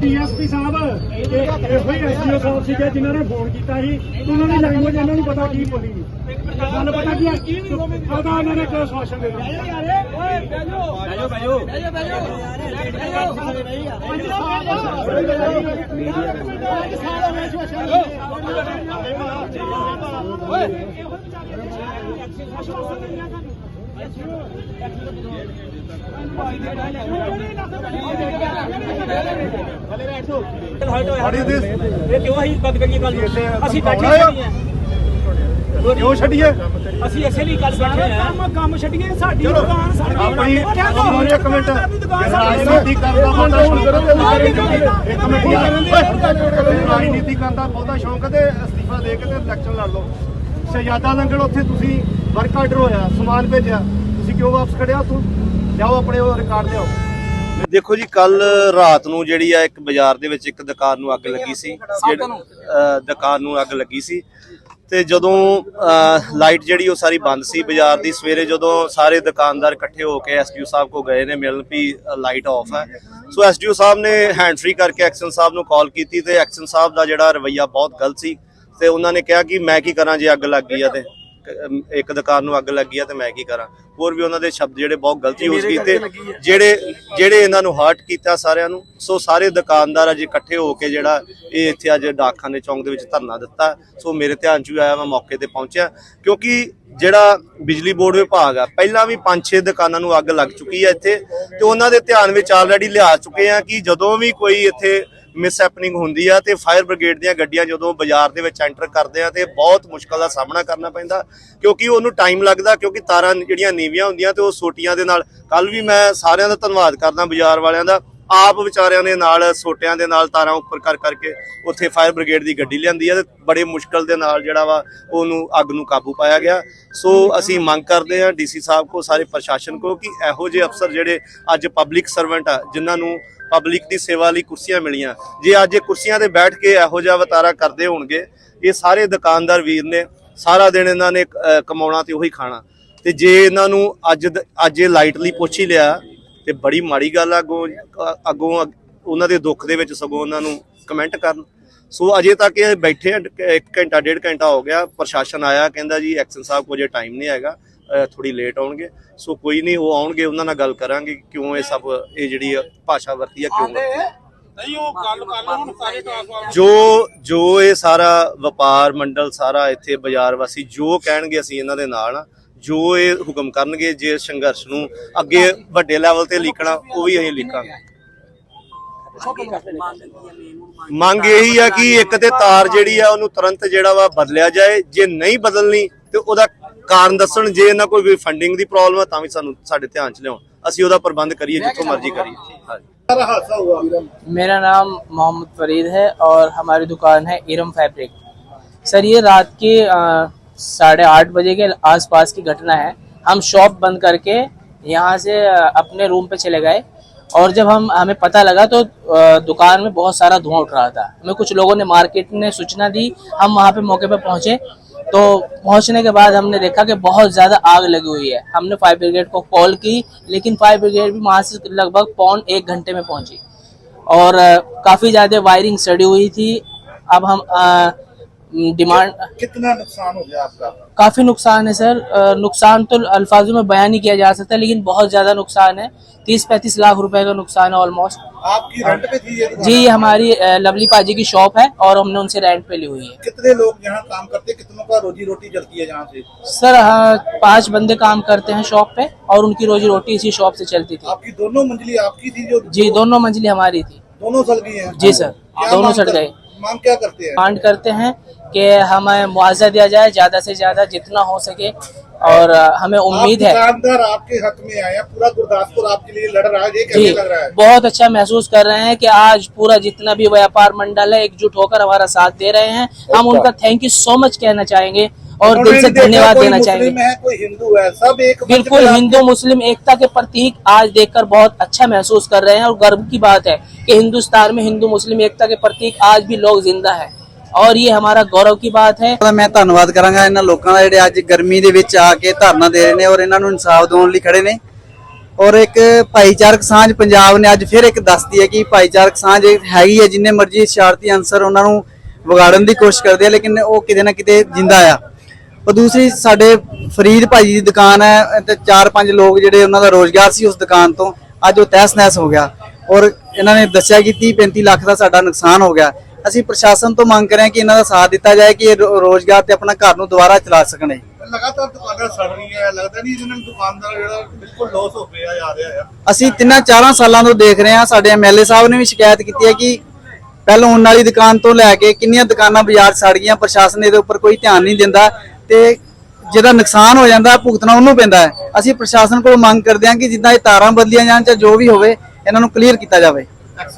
DSP ਸਾਹਿਬ, ਇਹ ਇਹੋ ਹੀ SDO ਸਾਹਿਬ ਸੀਗੇ ਜਿਨ੍ਹਾਂ ਨੇ ਫੋਨ ਕੀਤਾ ਸੀ। ਉਹਨਾਂ ਦੀ ਲੈਂਗੁਏਜ ਇਹਨਾਂ ਨੂੰ ਪਤਾ ਕੀ ਬੋਲੀ। ਗੱਲ ਪਤਾ ਕੀ ਹੈ? ਪਤਾ ਉਹਨਾਂ ਨੇ ਕਿਹੜਾ ਸ਼ਾਸਨ ਦੇ? ਇਹ ਕਿਉਂ ਅਸੀਂ ਬੰਦ ਕਰੀਏ ਗੱਲ ਨੂੰ? ਅਸੀਂ ਬੈਠੇ ਕੌਣ ਆ? ਨਹੀਂ ਹਾਂ ਕਿਉਂ ਛੱਡੀਏ ਅਸੀਂ ਇਸੇ ਲਈ ਗੱਲ ਬੈਠੇ ਹਾਂ ਕੰਮ ਕੰਮ ਛੱਡੀਏ ਸਾਡੀ ਦੁਕਾਨ ਸਾਡੀ ਆਪਣੀ ਆਪਣੀ ਇੱਕ ਮਿੰਟ ਦੁਕਾਨ ਰਾਜਨੀਤੀ ਕਰਨ ਦਾ ਬਹੁਤਾ ਸ਼ੌਂਕ ਇੱਕ ਮਿੰਟ। ਰਾਜਨੀਤੀ ਕਰਨ ਦਾ ਬਹੁਤਾ ਸ਼ੌਂਕ ਤੇ ਅਸਤੀਫਾ ਦੇ ਕੇ ਤੇ ਇਲੈਕਸ਼ਨ ਲੜ ਲਓ ਸ਼ਹਿਜ਼ਾਦਾ ਲੰਗੜ ਉੱਥੇ ਤੁਸੀਂ ਵਰਕ ਆਰਡਰ ਹੋਇਆ ਸਮਾਨ ਭੇਜਿਆ ਤੁਸੀਂ ਕਿਉਂ ਵਾਪਸ ਖੜਿਆ ਤੂੰ ਜਾਓ ਆਪਣੇ ਉਹ ਰਿਕਾਰਡ ਲਿਆਓ। ਦੇਖੋ ਜੀ ਕੱਲ ਰਾਤ ਨੂੰ ਜਿਹੜੀ ਆ ਇੱਕ ਬਾਜ਼ਾਰ ਦੇ ਵਿੱਚ ਇੱਕ ਦੁਕਾਨ ਨੂੰ ਅੱਗ ਲੱਗੀ ਸੀ ਦੁਕਾਨ ਨੂੰ ਅੱਗ ਲੱਗੀ ਸੀ। ਤੇ ਜਦੋਂ ਲਾਈਟ ਜਿਹੜੀ ਉਹ ਸਾਰੀ ਬੰਦ ਸੀ ਬਾਜ਼ਾਰ ਦੀ ਸਵੇਰੇ ਜਦੋਂ ਸਾਰੇ ਦੁਕਾਨਦਾਰ ਇਕੱਠੇ ਹੋ ਕੇ ਐਸਡੀਓ ਸਾਹਿਬ ਕੋ ਗਏ ਨੇ ਮਿਲਣ ਵੀ ਲਾਈਟ ਆਫ ਹੈ। ਸੋ ਐਸਡੀਓ ਸਾਹਿਬ ਨੇ ਹੈਂਡ ਫ੍ਰੀ ਕਰਕੇ ਐਕਸ਼ਨ ਸਾਹਿਬ ਨੂੰ ਕਾਲ ਕੀਤੀ ਤੇ ਐਕਸ਼ਨ ਸਾਹਿਬ ਦਾ ਜਿਹੜਾ ਰਵਈਆ ਬਹੁਤ ਗਲਤ ਸੀ। ਤੇ ਉਹਨਾਂ ਨੇ ਕਿਹਾ ਕਿ ਮੈਂ ਕੀ ਕਰਾਂ ਜੇ ਅੱਗ ਲੱਗ ਗਈ ਆ ਤੇ ਇੱਕ ਦੁਕਾਨ ਨੂੰ ਅੱਗ ਲੱਗੀ ਆ ਤੇ ਮੈਂ ਕੀ ਕਰਾਂ। ਹੋਰ ਵੀ ਉਹਨਾਂ ਦੇ ਸ਼ਬਦ ਜਿਹੜੇ ਬਹੁਤ ਗਲਤ ਯੂਜ਼ ਕੀਤੇ ਜਿਹੜੇ ਜਿਹੜੇ ਇਹਨਾਂ ਨੂੰ ਹਰਟ ਕੀਤਾ ਸਾਰਿਆਂ ਨੂੰ ਸੋ ਸਾਰੇ ਦੁਕਾਨਦਾਰ ਅੱਜ ਇਕੱਠੇ ਹੋ ਕੇ ਜਿਹੜਾ ਇਹ ਇੱਥੇ ਅੱਜ ਡਾਕਖਾਨੇ ਚੌਂਕ ਦੇ ਵਿੱਚ ਧਰਨਾ ਦਿੱਤਾ। ਸੋ ਮੇਰੇ ਧਿਆਨ 'ਚ ਵੀ ਆਇਆ ਮੈਂ ਮੌਕੇ ਤੇ ਪਹੁੰਚਿਆ ਕਿਉਂਕਿ ਜਿਹੜਾ ਬਿਜਲੀ ਬੋਰਡ ਵਿਭਾਗ ਆ ਪਹਿਲਾਂ ਵੀ 5-6 ਦੁਕਾਨਾਂ ਨੂੰ ਅੱਗ ਲੱਗ ਚੁੱਕੀ ਆ ਇੱਥੇ ਤੇ ਉਹਨਾਂ ਦੇ ਧਿਆਨ ਵਿੱਚ ਆਲਰੇਡੀ ਲਿਆ ਚੁੱਕੇ ਆ ਕਿ ਜਦੋਂ ਵੀ ਕੋਈ ਇੱਥੇ ਮਿਸ ਹੈਪਨਿੰਗ ਹੁੰਦੀ ਆ ਤੇ ਫਾਇਰ ਬ੍ਰਿਗੇਡ ਦੀਆਂ ਗੱਡੀਆਂ ਜਦੋਂ ਬਾਜ਼ਾਰ ਦੇ ਵਿੱਚ ਐਂਟਰ ਕਰਦੇ ਆ ਤੇ ਬਹੁਤ ਮੁਸ਼ਕਲ ਦਾ ਸਾਹਮਣਾ ਕਰਨਾ ਪੈਂਦਾ, ਕਿਉਂਕਿ ਉਹਨੂੰ ਟਾਈਮ ਲੱਗਦਾ, ਕਿਉਂਕਿ ਤਾਰਾਂ ਜਿਹੜੀਆਂ ਨੀਵੀਆਂ ਹੁੰਦੀਆਂ ਤੇ ਉਹ ਸੋਟੀਆਂ ਦੇ ਨਾਲ ਕੱਲ ਵੀ ਮੈਂ ਸਾਰਿਆਂ ਦਾ ਧੰਨਵਾਦ ਕਰਦਾ ਬਾਜ਼ਾਰ ਵਾਲਿਆਂ ਦਾ, ਆਪ ਵਿਚਾਰਿਆਂ ਦੇ ਨਾਲ, ਸੋਟਿਆਂ ਦੇ ਨਾਲ ਤਾਰਾਂ ਉੱਪਰ ਕਰ ਕਰਕੇ ਉੱਥੇ ਫਾਇਰ ਬ੍ਰਿਗੇਡ ਦੀ ਗੱਡੀ ਲਿਆਂਦੀ ਆ ਤੇ ਬੜੇ ਮੁਸ਼ਕਲ ਦੇ ਨਾਲ ਜਿਹੜਾ ਵਾ ਉਹਨੂੰ ਅੱਗ ਨੂੰ ਕਾਬੂ ਪਾਇਆ ਗਿਆ। ਸੋ ਅਸੀਂ ਮੰਗ ਕਰਦੇ ਹਾਂ ਡੀਸੀ ਸਾਹਿਬ ਕੋ, ਸਾਰੇ ਪ੍ਰਸ਼ਾਸਨ ਕੋ ਕਿ ਇਹੋ ਜਿਹੇ ਅਫਸਰ ਜਿਹੜੇ ਅੱਜ ਪਬਲਿਕ ਸਰਵੈਂਟ ਆ, ਜਿਨ੍ਹਾਂ ਨੂੰ ਪਬਲਿਕ ਦੀ ਸੇਵਾ ਲਈ ਕੁਰਸੀਆਂ ਮਿਲੀਆਂ। ਜੇ ਅੱਜ ਇਹ ਕੁਰਸੀਆਂ ਤੇ ਬੈਠ ਕੇ ਇਹੋ ਜਿਹਾ ਵਤਾਰਾ ਕਰਦੇ ਹੋਣਗੇ, ਇਹ ਸਾਰੇ ਦੁਕਾਨਦਾਰ ਵੀਰ ਨੇ ਸਾਰਾ ਦਿਨ ਇਹਨਾਂ ਨੇ ਕਮਾਉਣਾ ਤੇ ਉਹੀ ਖਾਣਾ। ਤੇ ਜੇ ਇਹਨਾਂ ਨੂੰ ਅੱਜ ਅੱਜ ਇਹ ਲਾਈਟਲੀ ਪੁੱਛ ਹੀ ਲਿਆ, ਤੇ ਬੜੀ ਮਾੜੀ ਗੱਲ ਆ, ਅੱਗੋਂ ਅੱਗੋਂ, ਅੱਗ- ਉਹਨਾਂ ਦੇ ਦੁੱਖ ਦੇ ਵਿੱਚ ਸਗੋਂ ਉਹਨਾਂ ਨੂੰ ਕਮੈਂਟ ਕਰਨ। ਸੋ ਅਜੇ ਤੱਕ ਇਹ ਬੈਠੇ ਆ ਇੱਕ ਘੰਟਾ ਡੇਢ ਘੰਟਾ ਹੋ ਗਿਆ ਪ੍ਰਸ਼ਾਸਨ ਆਇਆ ਕਹਿੰਦਾ ਜੀ ਐਕਸ਼ਨ ਸਾਹਿਬ ਕੋਲ ਜੇ ਟਾਈਮ ਨਹੀਂ ਹੈਗਾ ਥੋੜੀ ਲੇਟ ਆਉਣਗੇ। ਸੋ ਕੋਈ ਨਹੀਂ ਉਹ ਆਉਣਗੇ ਉਹਨਾਂ ਨਾਲ ਗੱਲ ਕਰਾਂਗੇ ਕਿਉਂ ਇਹ ਸਭ ਇਹ ਜਿਹੜੀ ਭਾਸ਼ਾ ਵਰਤੀ ਆ ਕਿਉਂ ਵਰਤੀ ਆ। ਨਹੀਂ ਉਹ ਗੱਲ ਕਰ ਲਓ ਹੁਣ ਸਾਰੇ ਟ੍ਰਾਂਸਫਾਰਮਰ ਜੋ ਜੋ ਇਹ ਸਾਰਾ ਵਪਾਰ ਮੰਡਲ ਸਾਰਾ ਇੱਥੇ ਬਾਜ਼ਾਰ ਵਾਸੀ ਜੋ ਕਹਿਣਗੇ ਅਸੀਂ ਇਹਨਾਂ ਦੇ ਨਾਲ ਜੋ ਇਹ ਹੁਕਮ ਕਰਨਗੇ ਜੇ ਸੰਘਰਸ਼ ਨੂੰ ਅੱਗੇ ਵੱਡੇ ਲੈਵਲ ਤੇ ਲਿਖਣਾ ਉਹ ਵੀ ਅਸੀਂ ਲਿਖਾਂਗੇ। ਮੰਗ ਇਹੀ ਆ ਕਿ ਇੱਕ ਤੇ ਤਾਰ ਜਿਹੜੀ ਆ ਉਹਨੂੰ ਤੁਰੰਤ ਜਿਹੜਾ ਵਾ ਬਦਲਿਆ ਜਾਏ ਜੇ ਨਹੀਂ ਬਦਲਣੀ ਤੇ ਉਹਦਾ ਕਾਰਨ ਦੱਸਣ ਜੇ ਇਹਨਾਂ ਕੋਈ ਵੀ ਫੰਡਿੰਗ ਦੀ ਪ੍ਰੋਬਲਮ ਆ ਤਾਂ ਵੀ ਸਾਨੂੰ ਸਾਡੇ ਧਿਆਨ ਚ ਲਿਆਉਣ ਅਸੀਂ ਉਹਦਾ ਪ੍ਰਬੰਧ ਕਰੀਏ ਜਿੱਥੋਂ ਮਰਜ਼ੀ ਕਰੀਏ ਹਾਂਜੀ ਹਾਦਸਾ ਹੁਆ मेरा नाम मोहम्मद फरीद है और हमारी दुकान है इरम फैब्रिक सर ये रात के अ, साढ़े आठ बजे के आसपास की घटना है हम शॉप बंद करके यहाँ से अ, अपने रूम पे चले गए और जब हम हमें पता लगा तो दुकान में बहुत सारा धुआँ उठ रहा था। हमें कुछ लोगों ने मार्केट ने सूचना दी हम वहाँ पे मौके पर पहुँचे। तो पहुँचने के बाद हमने देखा कि बहुत ज़्यादा आग लगी हुई है। हमने फायर ब्रिगेड को कॉल की लेकिन फायर ब्रिगेड भी वहाँ से लगभग पौन एक घंटे में पहुँची। और काफ़ी ज़्यादा वायरिंग सड़ी हुई थी। अब हम अ, डिमांड कितना नुकसान हो गया आपका? काफ़ी नुकसान है सर नुकसान तो अल्फाजों में बयान नहीं किया जा सकता लेकिन बहुत ज़्यादा नुकसान है। तीस पैंतीस लाख रुपए का नुकसान है ऑलमोस्ट आपकी रेंट पे थी ये जी ये हमारी लवली पाजी की शॉप है और हमने उनसे रेंट पे ली हुई है। कितने लोग यहाँ काम करते हैं? कितनों का रोजी रोटी चलती है यहाँ से? सर हाँ, पाँच बंदे काम करते हैं शॉप पे और उनकी रोजी रोटी इसी शॉप से चलती थी। आपकी दोनों मंजिली आपकी थी जो जी दोनों मंजिली हमारी थी। दोनों सड़ गई हैं? जी सर दोनों सड़ गए। मांग क्या करते हैं? डिमांड करते हैं कि हमें मुआवजा दिया जाए ज़्यादा से ज़्यादा जितना हो सके और हमें उम्मीद आप है। दुकानदार आपके हक में आया पूरा गुरदासपुर आपके लिए लड़ रहा है ये कैसे लग रहा है? बहुत अच्छा महसूस कर रहे हैं कि आज पूरा जितना भी व्यापार मंडल है एकजुट होकर हमारा साथ दे रहे हैं। हम उनका थैंक यू सो मच कहना चाहेंगे। और दिल उन्होंने से देखा धन्यवाद कोई देना मुस्लिम चाहेंगे है कोई हिंदू है सब एक मंच बिल्कुल पे हिंदू मुस्लिम एकता के प्रतीक आज देखकर बहुत अच्छा महसूस कर रहे हैं और गर्व की बात है कि हिंदुस्तान में हिंदू मुस्लिम एकता के प्रतीक आज भी लोग जिंदा है और ये हमारा गौरव की बात है ਤਾਂ ਮੈਂ ਧੰਨਵਾਦ ਕਰਾਂਗਾ ਇਹਨਾਂ ਲੋਕਾਂ ਦਾ ਜਿਹੜੇ ਅੱਜ ਗਰਮੀ ਦੇ ਵਿੱਚ ਆ ਕੇ ਧਰਨਾ ਦੇ ਰਹੇ ਨੇ ਔਰ ਇਹਨਾਂ ਨੂੰ ਇਨਸਾਫ ਦਿਵਾਉਣ ਲਈ ਖੜੇ ਨੇ ਔਰ ਇੱਕ ਭਾਈਚਾਰਕ ਸਾਂਝ ਪੰਜਾਬ ਨੇ ਅੱਜ ਫਿਰ ਇੱਕ ਦੱਸਦੀ ਹੈ ਕਿ ਭਾਈਚਾਰਕ ਸਾਂਝ ਇੱਕ ਹੈਗੀ ਹੈ ਜਿੰਨੇ ਮਰਜ਼ੀ ਸ਼ਰਾਰਤੀ ਅੰਸਰ ਉਹਨਾਂ ਨੂੰ ਵਿਗਾੜਨ ਦੀ ਕੋਸ਼ਿਸ਼ ਕਰਦੇ ਆ ਲੇਕਿਨ ਉਹ ਕਿਤੇ ਨਾ ਕਿਤੇ ਜਿੰਦਾ ਆ ਉਹ ਦੂਸਰੀ ਸਾਡੇ ਫਰੀਦ ਭਾਈ ਦੀ ਦੁਕਾਨ ਹੈ ਤੇ ਚਾਰ ਪੰਜ ਲੋਕ ਜਿਹੜੇ ਉਹਨਾਂ ਦਾ ਰੋਜ਼ਗਾਰ ਸੀ ਉਸ ਦੁਕਾਨ ਤੋਂ ਅੱਜ ਉਹ ਤਹਿਸ ਨਹਿਸ ਹੋ ਗਿਆ। ਔਰ ਇਹਨਾਂ ਨੇ ਦੱਸਿਆ ਕਿ 30 35 ਲੱਖ ਦਾ ਸਾਡਾ ਨੁਕਸਾਨ ਹੋ ਗਿਆ। ਅਸੀਂ ਪ੍ਰਸ਼ਾਸਨ ਤੋਂ ਮੰਗ ਕਰ ਰਹੇ ਹਾਂ ਕਿ ਇਹਨਾਂ ਦਾ ਸਾਥ ਦਿੱਤਾ ਜਾਏ ਕਿ ਇਹ ਰੋਜ਼ਗਾਰ ਤੇ ਆਪਣਾ ਘਰ ਨੂੰ ਦੁਬਾਰਾ ਚਲਾ ਸਕਣ ਇਹ। ਲਗਾਤਾਰ ਦੁਕਾਨਾਂ ਸੜ ਰਹੀਆਂ ਹੈ ਲੱਗਦਾ ਨਹੀਂ ਇਹਨਾਂ ਨੂੰ ਦੁਕਾਨਦਾਰ ਜਿਹੜਾ ਬਿਲਕੁਲ ਲਾਸ ਹੋ ਰਿਹਾ ਜਾ ਰਿਹਾ ਆ। ਅਸੀਂ ਤਿੰਨਾਂ ਚਾਰਾਂ ਸਾਲਾਂ ਤੋਂ ਦੇਖ ਰਹੇ ਹਾਂ ਸਾਡੇ ਐਮਐਲਏ ਸਾਹਿਬ ਨੇ ਵੀ ਸ਼ਿਕਾਇਤ ਕੀਤੀ ਹੈ ਕਿ ਪਹਿਲਾਂ ਉਹਨਾਂ ਵਾਲੀ ਦੁਕਾਨ ਤੋਂ ਲੈ ਕੇ ਕਿੰਨੀਆਂ ਦੁਕਾਨਾਂ ਬਾਜ਼ਾਰ ਸੜ ਗਈਆਂ ਪ੍ਰਸ਼ਾਸਨ ਇਹਦੇ ਉੱਪਰ ਕੋਈ ਧਿਆਨ ਨਹੀਂ ਦਿੰਦਾ। ਤੇ ਜਿਹਦਾ ਨੁਕਸਾਨ ਹੋ ਜਾਂਦਾ, ਭੁਗਤਣਾ ਉਹਨੂੰ ਪੈਂਦਾ ਹੈ। ਅਸੀਂ ਪ੍ਰਸ਼ਾਸਨ ਕੋਲ ਮੰਗ ਕਰਦੇ ਹਾਂ ਕਿ ਜਿੱਦਾਂ ਇਹ ਤਾਰਾਂ ਬਦਲੀਆਂ ਜਾਣ ਜਾਂ ਜੋ ਵੀ ਹੋਵੇ, ਇਹਨਾਂ ਨੂੰ ਕਲੀਅਰ ਕੀਤਾ ਜਾਵੇ।